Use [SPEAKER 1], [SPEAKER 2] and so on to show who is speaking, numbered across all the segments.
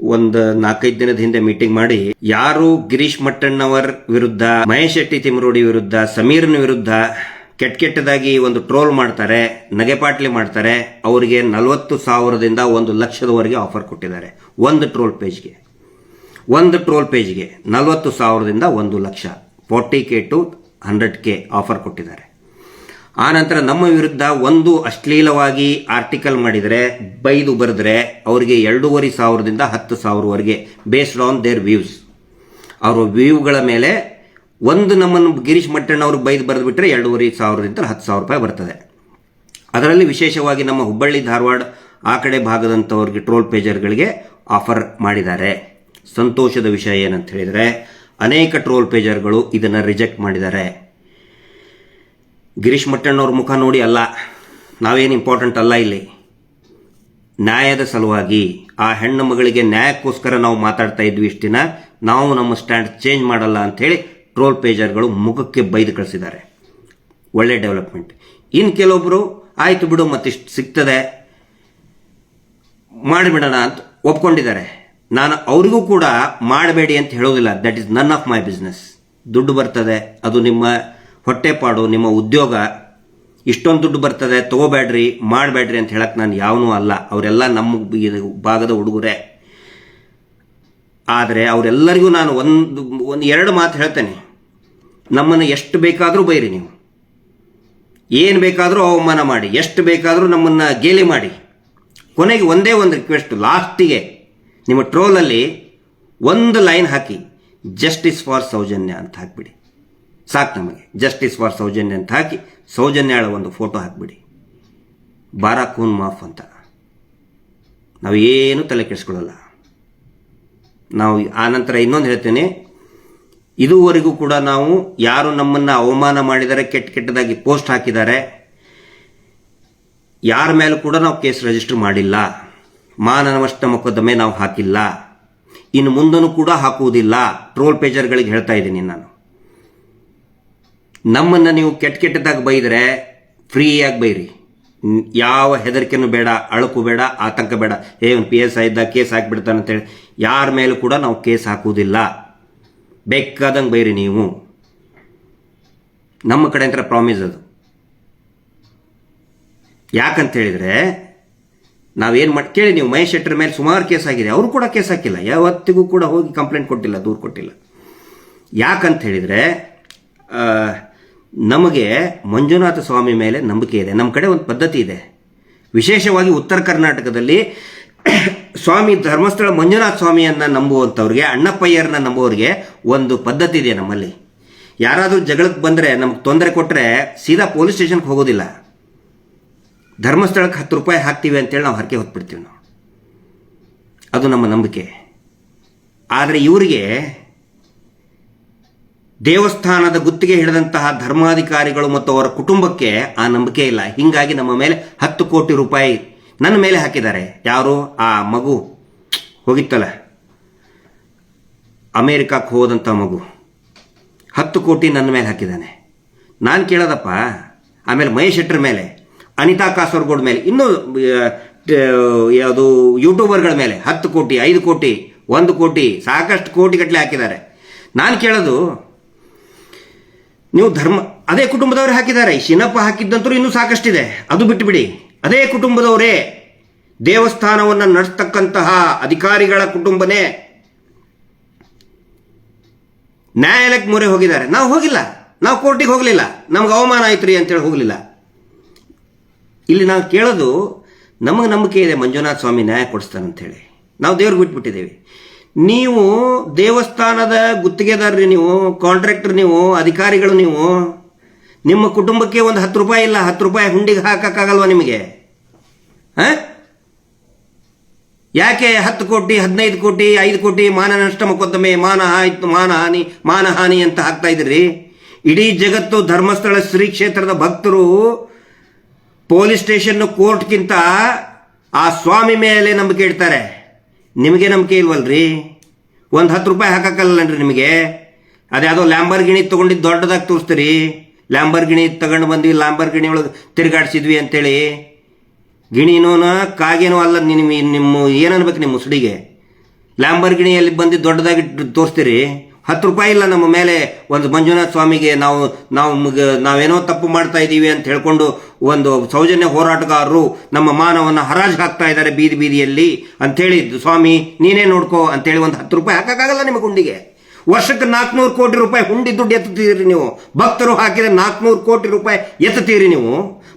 [SPEAKER 1] ಒಂದು ನಾಲ್ಕೈದು ದಿನದ ಹಿಂದೆ ಮೀಟಿಂಗ್ ಮಾಡಿ, ಯಾರು ಗಿರೀಶ್ ಮಟ್ಟಣ್ಣವರ್ ವಿರುದ್ಧ, ಮಹೇಶ್ ಶೆಟ್ಟಿ ತಿಮರೋಡಿ ವಿರುದ್ಧ, ಸಮೀರ್ನ ವಿರುದ್ಧ ಕೆಟ್ಟ ಕೆಟ್ಟದಾಗಿ ಒಂದು ಟ್ರೋಲ್ ಮಾಡ್ತಾರೆ, ನಗೆಪಾಟ್ಲಿ ಮಾಡ್ತಾರೆ, ಅವರಿಗೆ ನಲವತ್ತು ಸಾವಿರದಿಂದ ಒಂದು ಲಕ್ಷದವರೆಗೆ ಆಫರ್ ಕೊಟ್ಟಿದ್ದಾರೆ. ಒಂದು ಟ್ರೋಲ್ ಪೇಜ್ಗೆ ಒಂದು ಟ್ರೋಲ್ ಪೇಜ್ಗೆ ನಲವತ್ತು ಸಾವಿರದಿಂದ ಒಂದು lakh. Forty K to hundred K offer ಕೊಟ್ಟಿದ್ದಾರೆ. ಆ ನಂತರ ನಮ್ಮ ವಿರುದ್ಧ ಒಂದು ಅಶ್ಲೀಲವಾಗಿ ಆರ್ಟಿಕಲ್ ಮಾಡಿದರೆ, ಬೈದು ಬರೆದ್ರೆ ಅವರಿಗೆ ಎರಡೂವರೆ ಸಾವಿರದಿಂದ ಹತ್ತು ಸಾವಿರವರೆಗೆ ಬೇಸ್ಡ್ ಆನ್ ದೇರ್ ವ್ಯೂಸ್ ಅವರ ವ್ಯೂಗಳ ಮೇಲೆ ಒಂದು ನಮ್ಮನ್ನು ಗಿರೀಶ್ ಮಟ್ಟಣ್ಣ ಅವ್ರಿಗೆ ಬೈದು ಬರೆದು ಬಿಟ್ಟರೆ ಎರಡೂವರೆ ಸಾವಿರದಿಂದ ಹತ್ತು ಸಾವಿರ ರೂಪಾಯಿ ಬರ್ತದೆ. ಅದರಲ್ಲಿ ವಿಶೇಷವಾಗಿ ನಮ್ಮ ಹುಬ್ಬಳ್ಳಿ ಧಾರವಾಡ ಆ ಕಡೆ ಭಾಗದಂಥವ್ರಿಗೆ ಟ್ರೋಲ್ ಪೇಜರ್ಗಳಿಗೆ ಆಫರ್ ಮಾಡಿದ್ದಾರೆ. ಸಂತೋಷದ ವಿಷಯ ಏನಂತ ಹೇಳಿದರೆ, ಅನೇಕ ಟ್ರೋಲ್ ಪೇಜರ್ಗಳು ಇದನ್ನು ರಿಜೆಕ್ಟ್ ಮಾಡಿದ್ದಾರೆ. ಗಿರೀಶ್ ಮಟ್ಟಣ್ಣವ್ರ ಮುಖ ನೋಡಿ ಅಲ್ಲ, ನಾವೇನು ಇಂಪಾರ್ಟೆಂಟ್ ಅಲ್ಲ ಇಲ್ಲಿ? ನ್ಯಾಯದ ಸಲುವಾಗಿ ಆ ಹೆಣ್ಣು ಮಗಳಿಗೆ ನ್ಯಾಯಕ್ಕೋಸ್ಕರ ನಾವು ಮಾತಾಡ್ತಾ ಇದ್ವಿ ಇಷ್ಟು ದಿನ, ನಾವು ನಮ್ಮ ಸ್ಟ್ಯಾಂಡ್ ಚೇಂಜ್ ಮಾಡಲ್ಲ ಅಂಥೇಳಿ ಟ್ರೋಲ್ ಪೇಜರ್ಗಳು ಮುಖಕ್ಕೆ ಬೈದು ಕಳಿಸಿದ್ದಾರೆ. ಒಳ್ಳೆ ಡೆವಲಪ್ಮೆಂಟ್. ಇನ್ನು ಕೆಲವೊಬ್ಬರು ಆಯಿತು ಬಿಡು, ಮತ್ತಿಷ್ಟು ಸಿಗ್ತದೆ, ಮಾಡಿಬಿಡೋಣ ಅಂತ ಒಪ್ಕೊಂಡಿದ್ದಾರೆ. ನಾನು ಅವರಿಗೂ ಕೂಡ ಮಾಡಬೇಡಿ ಅಂತ ಹೇಳೋದಿಲ್ಲ. That is none of my business ದುಡ್ಡು ಬರ್ತದೆ, ಅದು ನಿಮ್ಮ ಹೊಟ್ಟೆಪಾಡು ನಿಮ್ಮ ಉದ್ಯೋಗ ಇಷ್ಟೊಂದು ದುಡ್ಡು ಬರ್ತದೆ, ತಗೋಬೇಡ್ರಿ, ಮಾಡಬೇಡ್ರಿ ಅಂತ ಹೇಳಕ್ಕೆ ನಾನು ಯಾವನೂ ಅಲ್ಲ. ಅವರೆಲ್ಲ ನಮ್ಮ ಭಾಗದ ಹುಡುಗರೇ. ಆದರೆ ಅವರೆಲ್ಲರಿಗೂ ನಾನು ಒಂದು ಒಂದು ಎರಡು ಮಾತು ಹೇಳ್ತೇನೆ. ನಮ್ಮನ್ನು ಎಷ್ಟು ಬೇಕಾದರೂ ಬೈರಿ ನೀವು. ಏನು ಬೇಕಾದರೂ ಅವಮಾನ ಮಾಡಿ, ಎಷ್ಟು ಬೇಕಾದರೂ ನಮ್ಮನ್ನು ಗೇಲಿ ಮಾಡಿ. ಕೊನೆಗೆ ಒಂದೇ ಒಂದು ರಿಕ್ವೆಸ್ಟ್ ಲಾಸ್ಟಿಗೆ ನಿಮ್ಮ ಟ್ರೋಲಲ್ಲಿ ಒಂದು ಲೈನ್ ಹಾಕಿ ಜಸ್ಟಿಸ್ ಫಾರ್ ಸೌಜನ್ಯ ಅಂತ ಹಾಕಿಬಿಡಿ. ಸಾಕು ನಮಗೆ. ಜಸ್ಟಿಸ್ ಫಾರ್ ಸೌಜನ್ಯ ಅಂತ ಹಾಕಿ ಸೌಜನ್ಯಾಳ ಒಂದು ಫೋಟೋ ಹಾಕಿಬಿಡಿ. ಬಾರಾ ಖೂನ್ ಮಾಫ್ ಅಂತ. ನಾವು ಏನು ತಲೆ ಕೆಡಿಸ್ಕೊಳ್ಳಲ್ಲ ನಾವು ಆ ನಂತರ ಇನ್ನೊಂದು ಹೇಳ್ತೇನೆ, ಇದುವರೆಗೂ ಕೂಡ ನಾವು ಯಾರು ನಮ್ಮನ್ನು ಅವಮಾನ ಮಾಡಿದರೆ ಕೆಟ್ಟ ಕೆಟ್ಟದಾಗಿ ಪೋಸ್ಟ್ ಹಾಕಿದ್ದಾರೆ, ಯಾರ ಮೇಲೂ ಕೂಡ ನಾವು ಕೇಸ್ ರಿಜಿಸ್ಟರ್ ಮಾಡಿಲ್ಲ. ಮಾನನಷ್ಟ ಮೊಕದ್ದಮೆ ನಾವು ಹಾಕಿಲ್ಲ. ಇನ್ನು ಮುಂದೂ ಕೂಡ ಹಾಕುವುದಿಲ್ಲ. ಟ್ರೋಲ್ ಪೇಜರ್ಗಳಿಗೆ ಹೇಳ್ತಾ ಇದ್ದೀನಿ ನಾನು. ನಮ್ಮನ್ನು ನೀವು ಕೆಟ್ಟ ಕೆಟ್ಟದಾಗಿ ಬೈದರೆ ಫ್ರೀಯಾಗಿ ಬೈರಿ. ಯಾವ ಹೆದರಿಕೆನೂ ಬೇಡ, ಅಳಕು ಬೇಡ, ಆತಂಕ ಬೇಡ. ಏ, ಒಂದು ಪಿ ಎಸ್ ಐ ಇದ್ದ ಕೇಸ್ ಹಾಕಿಬಿಡ್ತಾನೆ ಅಂತೇಳಿ ಯಾರ ಮೇಲೂ ಕೂಡ ನಾವು ಕೇಸ್ ಹಾಕುವುದಿಲ್ಲ. ಬೇಕಾದಂಗೆ ಬೈರಿ ನೀವು. ನಮ್ಮ ಕಡೆ ಅಂತ ಪ್ರಾಮಿಸ್ ಅದು. ಯಾಕಂತ ಹೇಳಿದರೆ ನಾವೇನು ಮಾಡಿ, ಕೇಳಿ ನೀವು ಮಹೇಶ್ ಶೆಟ್ಟರ್ ಮೇಲೆ ಸುಮಾರು ಕೇಸ್ ಆಗಿದೆ ಅವರು ಕೂಡ ಕೇಸ್ ಹಾಕಿಲ್ಲ. ಯಾವತ್ತಿಗೂ ಕೂಡ ಹೋಗಿ ಕಂಪ್ಲೇಂಟ್ ಕೊಟ್ಟಿಲ್ಲ, ದೂರು ಕೊಟ್ಟಿಲ್ಲ. ಯಾಕಂತ ಹೇಳಿದರೆ ನಮಗೆ ಮಂಜುನಾಥ ಸ್ವಾಮಿ ಮೇಲೆ ನಂಬಿಕೆ ಇದೆ. ನಮ್ಮ ಕಡೆ ಒಂದು ಪದ್ಧತಿ ಇದೆ. ವಿಶೇಷವಾಗಿ ಉತ್ತರ ಕರ್ನಾಟಕದಲ್ಲಿ ಸ್ವಾಮಿ ಧರ್ಮಸ್ಥಳ ಮಂಜುನಾಥ ಸ್ವಾಮಿಯನ್ನು ನಂಬುವಂಥವ್ರಿಗೆ, ಅಣ್ಣಪ್ಪಯ್ಯರನ್ನ ನಂಬುವವ್ರಿಗೆ ಒಂದು ಪದ್ಧತಿ ಇದೆ ನಮ್ಮಲ್ಲಿ. ಯಾರಾದರೂ ಜಗಳಕ್ಕೆ ಬಂದರೆ, ನಮ್ಗೆ ತೊಂದರೆ ಕೊಟ್ಟರೆ ಸೀದಾ ಪೊಲೀಸ್ ಸ್ಟೇಷನ್ಗೆ ಹೋಗೋದಿಲ್ಲ. ಧರ್ಮಸ್ಥಳಕ್ಕೆ ಹತ್ತು ರೂಪಾಯಿ ಹಾಕ್ತೀವಿ ಅಂತೇಳಿ ನಾವು ಹರಕೆ ಹೊತ್ಬಿಡ್ತೀವಿ ನಾವು. ಅದು ನಮ್ಮ ನಂಬಿಕೆ. ಆದರೆ ಇವರಿಗೆ ದೇವಸ್ಥಾನದ ಗುತ್ತಿಗೆ ಹಿಡಿದಂತಹ ಧರ್ಮಾಧಿಕಾರಿಗಳು ಮತ್ತು ಅವರ ಕುಟುಂಬಕ್ಕೆ ಆ ನಂಬಿಕೆ ಇಲ್ಲ. ಹೀಗಾಗಿ ನಮ್ಮ ಮೇಲೆ ಹತ್ತು ಕೋಟಿ ರೂಪಾಯಿ ನನ್ನ ಮೇಲೆ ಹಾಕಿದ್ದಾರೆ. ಯಾರು? ಆ ಮಗು. ಹೋಗಿತ್ತಲ್ಲ. ಅಮೇರಿಕಕ್ಕೆ ಹೋದಂಥ ಮಗು. ಹತ್ತು ಕೋಟಿ ನನ್ನ ಮೇಲೆ ಹಾಕಿದ್ದಾನೆ. ನಾನು ಕೇಳೋದಪ್ಪ, ಆಮೇಲೆ ಮಹೇಶ್ ಶೆಟ್ಟರ್ ಮೇಲೆ, ಅನಿತಾ ಕಾಸರಗೋಡ್ ಮೇಲೆ, ಇನ್ನೂ ಯಾವುದು ಯೂಟ್ಯೂಬರ್ಗಳ ಮೇಲೆ ಹತ್ತು ಕೋಟಿ, ಐದು ಕೋಟಿ, ಒಂದು ಕೋಟಿ, ಸಾಕಷ್ಟು ಕೋಟಿಗಟ್ಟಲೆ ಹಾಕಿದ್ದಾರೆ. ನಾನು ಕೇಳೋದು ನೀವು ಧರ್ಮ, ಅದೇ ಕುಟುಂಬದವರು ಹಾಕಿದ್ದಾರೆ. ಶಿನಪ್ಪ ಹಾಕಿದ್ದಂತರೂ ಇನ್ನೂ ಸಾಕಷ್ಟಿದೆ. ಅದು ಬಿಟ್ಟುಬಿಡಿ. ಅದೇ ಕುಟುಂಬದವರೇ ದೇವಸ್ಥಾನವನ್ನು ನಡೆಸ್ತಕ್ಕಂತಹ ಅಧಿಕಾರಿಗಳ ಕುಟುಂಬನೇ ನ್ಯಾಯಾಲಯಕ್ಕೆ ಮೊರೆ ಹೋಗಿದ್ದಾರೆ. ನಾವು ಹೋಗಿಲ್ಲ. ನಾವು ಕೋರ್ಟಿಗೆ ಹೋಗಲಿಲ್ಲ. ನಮ್ಗೆ ಅವಮಾನ ಆಯ್ತು ರೀ ಅಂತೇಳಿ ಹೋಗಲಿಲ್ಲ. ಇಲ್ಲಿ ನಾವು ಕೇಳೋದು, ನಮಗೆ ನಂಬಿಕೆ ಇದೆ ಮಂಜುನಾಥ ಸ್ವಾಮಿ ನ್ಯಾಯ ಕೊಡಿಸ್ತಾನಂತೇಳಿ. ನಾವು ದೇವ್ರಿಗೆ ಬಿಟ್ಬಿಟ್ಟಿದ್ದೇವೆ. ನೀವು ದೇವಸ್ಥಾನದ ಗುತ್ತಿಗೆದಾರ್ರಿ ನೀವು ಕಾಂಟ್ರಾಕ್ಟರ್ ನೀವು, ಅಧಿಕಾರಿಗಳು ನೀವು, ನಿಮ್ಮ ಕುಟುಂಬಕ್ಕೆ ಒಂದು ಹತ್ತು ರೂಪಾಯಿ ಇಲ್ಲ, ಹತ್ತು ರೂಪಾಯಿ ಹುಂಡಿಗೆ ಹಾಕಕ್ಕಾಗಲ್ವಾ ನಿಮಗೆ? ಹಾಂ? ಯಾಕೆ ಹತ್ತು ಕೋಟಿ, ಹದಿನೈದು ಕೋಟಿ, ಐದು ಕೋಟಿ ಮಾನ ನಷ್ಟ ಮೊಕದ್ದಮೆ ಮಾನ ಆಯ್ತು, ಮಾನ ಹಾನಿ ಮಾನ ಹಾನಿ ಅಂತ ಹಾಕ್ತಾ ಇದ್ರಿ ಇಡೀ ಜಗತ್ತು ಧರ್ಮಸ್ಥಳ ಶ್ರೀ ಕ್ಷೇತ್ರದ ಭಕ್ತರು ಪೊಲೀಸ್ ಸ್ಟೇಷನ್ ಕೋರ್ಟ್ಗಿಂತ ಆ ಸ್ವಾಮಿ ಮೇಲೆ ನಂಬಿಕೆ ಇಡ್ತಾರೆ. ನಿಮಗೆ ನಂಬಿಕೆ ಇಲ್ವಲ್ರಿ? ಒಂದು ಹತ್ತು ರೂಪಾಯಿ ಹಾಕಕ್ಕಲ್ಲನ್ರಿ ನಿಮಗೆ? ಅದ್ಯಾವುದೋ ಲ್ಯಾಂಬರ್ ಗಿಣಿ ತೊಗೊಂಡಿದ್ದು ದೊಡ್ಡದಾಗಿ ತೋರಿಸ್ತೀರಿ. ಲ್ಯಾಂಬರ್ ಗಿಣಿ ತಗೊಂಡು ಬಂದ್ವಿ ಲ್ಯಾಂಬರ್ ಗಿಣಿ ಒಳಗೆ ತಿರುಗಾಡ್ಸಿದ್ವಿ ಅಂತೇಳಿ. ಗಿಣಿನೂ ಕಾಗೇನೂ ಅಲ್ಲ ನಿಮ್ಮ ನಿಮ್ಮ ಏನು ಅನ್ಬೇಕು ನಿಮ್ಮ ಮುಸುಡಿಗೆ? ಲ್ಯಾಂಬರ್ಗಿಣಿಯಲ್ಲಿ ಬಂದು ದೊಡ್ಡದಾಗಿ ತೋರಿಸ್ತೀರಿ. ಹತ್ತು ರೂಪಾಯಿ ಇಲ್ಲ ನಮ್ಮ ಮೇಲೆ. ಒಂದು ಮಂಜುನಾಥ ಸ್ವಾಮಿಗೆ ನಾವು ನಾವು ನಾವೇನೋ ತಪ್ಪು ಮಾಡ್ತಾ ಇದ್ದೀವಿ ಅಂತ ಹೇಳ್ಕೊಂಡು ಒಂದು ಸೌಜನ್ಯ ಹೋರಾಟಗಾರರು ನಮ್ಮ ಮಾನವನ್ನ ಹರಾಜು ಹಾಕ್ತಾ ಇದ್ದಾರೆ ಬೀದಿ ಬೀದಿಯಲ್ಲಿ ಅಂಥೇಳಿ, ಸ್ವಾಮಿ, ನೀನೇ ನೋಡ್ಕೋ ಅಂತೇಳಿ ಒಂದು ಹತ್ತು ರೂಪಾಯಿ ಹಾಕೋಕ್ಕಾಗಲ್ಲ ನಿಮ್ಮ ಗುಂಡಿಗೆ. ವರ್ಷಕ್ಕೆ ನಾಲ್ಕುನೂರು ಕೋಟಿ ರೂಪಾಯಿ ಹುಂಡಿ ದುಡ್ಡು ಎತ್ತುತ್ತೀರಿ ನೀವು. ಭಕ್ತರು ಹಾಕಿದ ನಾಲ್ಕುನೂರು ಕೋಟಿ ರೂಪಾಯಿ ಎತ್ತುತ್ತೀರಿ ನೀವು.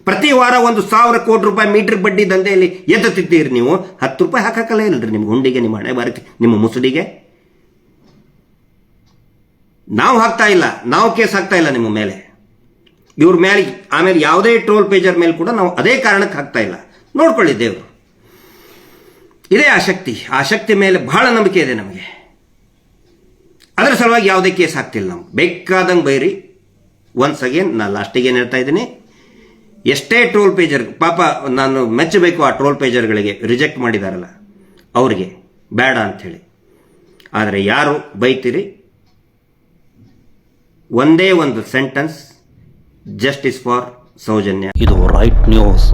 [SPEAKER 1] ಪ್ರತಿ ವಾರ ಒಂದು ಸಾವಿರ ಕೋಟಿ ರೂಪಾಯಿ ಮೀಟರ್ ಬಡ್ಡಿ ದಂಧೆಯಲ್ಲಿ ಎತ್ತುತ್ತಿದ್ದೀರಿ ನೀವು. ಹತ್ತು ರೂಪಾಯಿ ಹಾಕಕ್ಕಲ್ಲ ಇಲ್ಲರಿ ನಿಮ್ಮ ಹುಂಡಿಗೆ ನಿಮ್ಮ ಹಣೆ ಬಾರಿ ನಿಮ್ಮ ಮುಸುಡಿಗೆ. ನಾವು ಹಾಕ್ತಾ ಇಲ್ಲ, ನಾವು ಕೇಸ್ ಹಾಕ್ತಾ ಇಲ್ಲ ನಿಮ್ಮ ಮೇಲೆ. ಇವ್ರ ಮೇಲೆ, ಆಮೇಲೆ ಯಾವುದೇ ಟ್ರೋಲ್ ಪೇಜರ್ ಮೇಲೆ ಕೂಡ ನಾವು ಅದೇ ಕಾರಣಕ್ಕೆ ಹಾಕ್ತಾ ಇಲ್ಲ. ನೋಡ್ಕೊಳ್ಳಿ ದೇವರು. ಇದೇ ಆಸಕ್ತಿ ಶಕ್ತಿ. ಮೇಲೆ ಬಹಳ ನಂಬಿಕೆ ಇದೆ ನಮಗೆ. ಅದರ ಸಲುವಾಗಿ ಯಾವುದೇ ಕೇಸ್ ಹಾಕ್ತಿಲ್ಲ ನಾವು. ಬೇಕಾದಂಗೆ ಬೈರಿ. ಒನ್ಸ್ ಅಗೇನ್ ನಾನು ಲಾಸ್ಟಿಗೆ ಏನು ಹೇಳ್ತಾ ಇದ್ದೀನಿ? ಎಷ್ಟೇ ಟ್ರೋಲ್ ಪೇಜರ್ ಪಾಪ ನಾನು ಮೆಚ್ಚಬೇಕು ಆ ಟ್ರೋಲ್ ಪೇಜರ್ಗಳಿಗೆ ರಿಜೆಕ್ಟ್ ಮಾಡಿದಾರಲ್ಲ, ಅವರಿಗೆ. ಬೇಡ ಅಂಥೇಳಿ. ಆದರೆ ಯಾರು ಬೈತೀರಿ? ಒಂದೇ ಒಂದು ಸೆಂಟೆನ್ಸ್ ಜಸ್ಟಿಸ್ ಫಾರ್ ಸೌಜನ್ಯ.
[SPEAKER 2] ಇದು ರೈಟ್ ನ್ಯೂಸ್